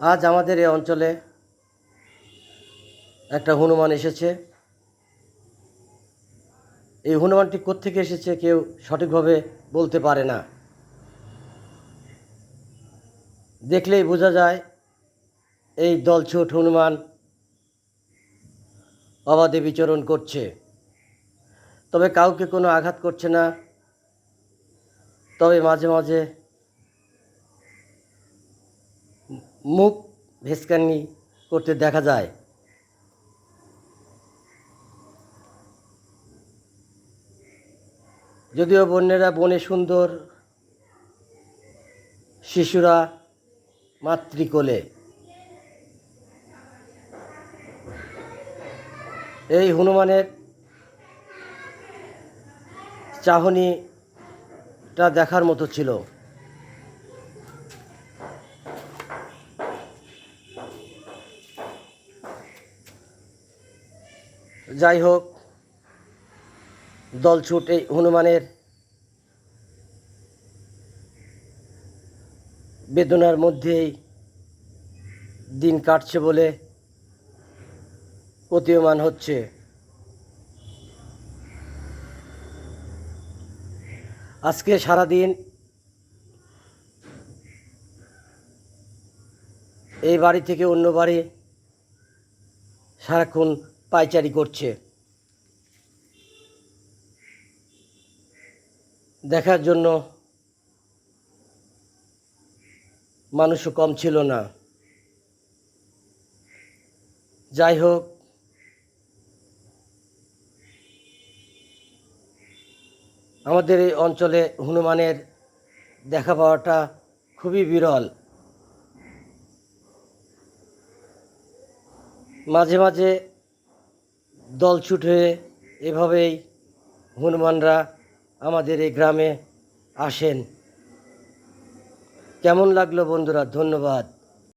আজ আমাদের এই অঞ্চলে একটা হনুমান এসেছে। এই হনুমানটি কোত্থেকে এসেছে কেউ সঠিকভাবে বলতে পারে না। দেখলেই বোঝা যায় এই দলছুট হনুমান অবাধে বিচরণ করছে। তবে কাউকে কোনো আঘাত করছে না। তবে মাঝে মাঝে মুখ ভেসকানি করতে দেখা যায়। যদিও বন্যেরা বনে সুন্দর, শিশুরা মাতৃকোলে। এই হনুমানের চাহনিটা দেখার মতো ছিল। যাই হোক দলছুট এই হনুমানের বেদনার মধ্যেই দিন কাটছে বলে প্রতীয়মান হচ্ছে। আজকে সারাদিন এই বাড়ি থেকে অন্য বাড়ি সারাক্ষণ পাইচারি করছে। দেখার জন্য মানুষও কম ছিল না। যাই হোক, আমাদের এই অঞ্চলে হনুমানের দেখা পাওয়াটা খুবই বিরল। মাঝে মাঝে দলছুট হয়ে এভাবেই হনুমানরা আমাদের এই গ্রামে আসেন। কেমন লাগল বন্ধুরা? ধন্যবাদ।